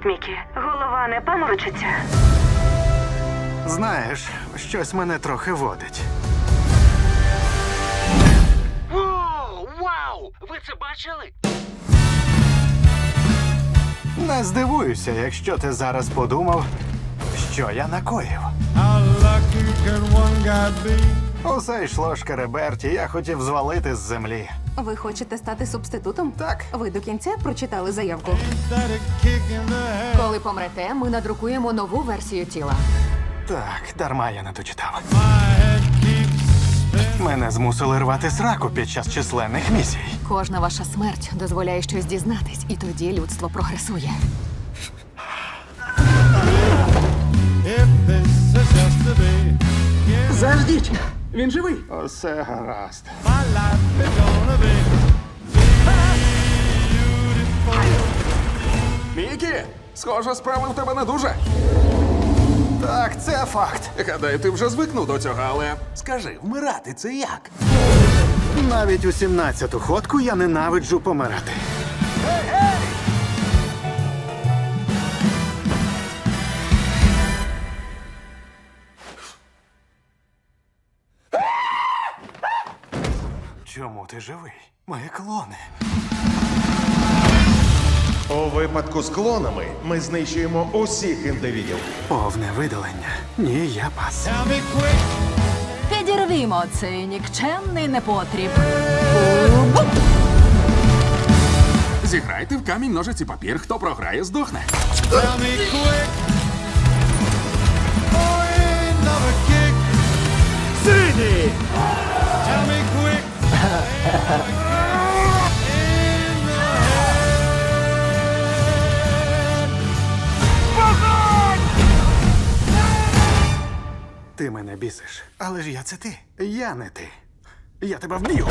Привіт, Мікі. Голова не паморочиться. Знаєш, щось мене трохи водить. Воу, вау! Ви це бачили? Не здивуюся, якщо ти зараз подумав, що я накоїв. Усе йшло шкереберті, я хотів звалити з землі. Ви хочете стати субститутом? Так. Ви до кінця прочитали заявку. Коли помрете, ми надрукуємо нову версію тіла. Так, дарма я не дочитав. Мене змусили рвати сраку під час численних місій. Кожна ваша смерть дозволяє щось дізнатись, і тоді людство прогресує. Заждіть! Він живий! Усе гаразд. Мікі, схоже, справи в тебе не дуже. Так, це факт. Гадаю, ти вже звикнув до цього, але скажи, вмирати це як? Навіть у 17-ту ходку я ненавиджу помирати. Чому ти живий? Мої клони. Випадку з клонами ми знищуємо усіх індивідів. Повне видалення. Ні, я пас. Підірвімо цей нікчемний непотріб. Зіграйте в камінь, ножиці, папір. Хто програє, здохне. tell Ти мене бісиш. Але ж я це ти. Я не ти. Я тебе вб'ю.